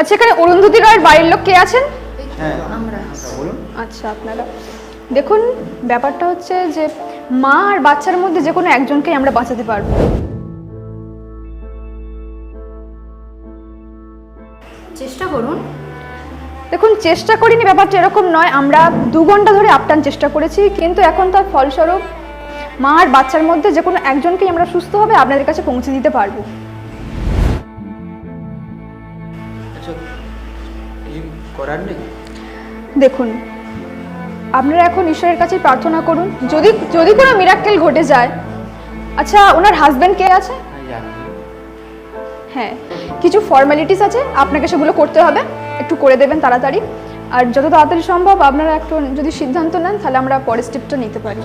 আচ্ছা এখানে অরুন্ধতী রায়ের বাড়ির লোক কে আছেন? হ্যাঁ। আমরা বলুন। আচ্ছা আপনারা। দেখুন ব্যাপারটা হচ্ছে যে মা আর বাচ্চার মধ্যে যে কোনো একজনকেই আমরা বাঁচাতে পারব। চেষ্টা করুন। দেখুন চেষ্টা করিনি ব্যাপারটা এরকম নয়। আমরা দু ঘণ্টা ধরে আপ্টান চেষ্টা করেছি কিন্তু এখন তার ফলস্বরূপ মা আর বাচ্চার মধ্যে যে কোনো একজনকেই আমরা সুস্থভাবে আপনাদের কাছে পৌঁছে দিতে পারব। কিছু করার নেই? দেখুন আপনারা এখন ঈশ্বরের কাছে প্রার্থনা করুন যদি যদি কোনো মিরাক্কেল ঘটে যায় আচ্ছা ওনার হাজবেন্ড কে আছে? হ্যাঁ হ্যাঁ কিছু ফর্মালিটিস আছে আপনাকে সেগুলো করতে হবে একটু করে দেবেন তাড়াতাড়ি। আর যত তাড়াতাড়ি সম্ভব আপনারা একটু যদি সিদ্ধান্ত নেন তাহলে আমরা পরের স্টেপটা নিতে পারি।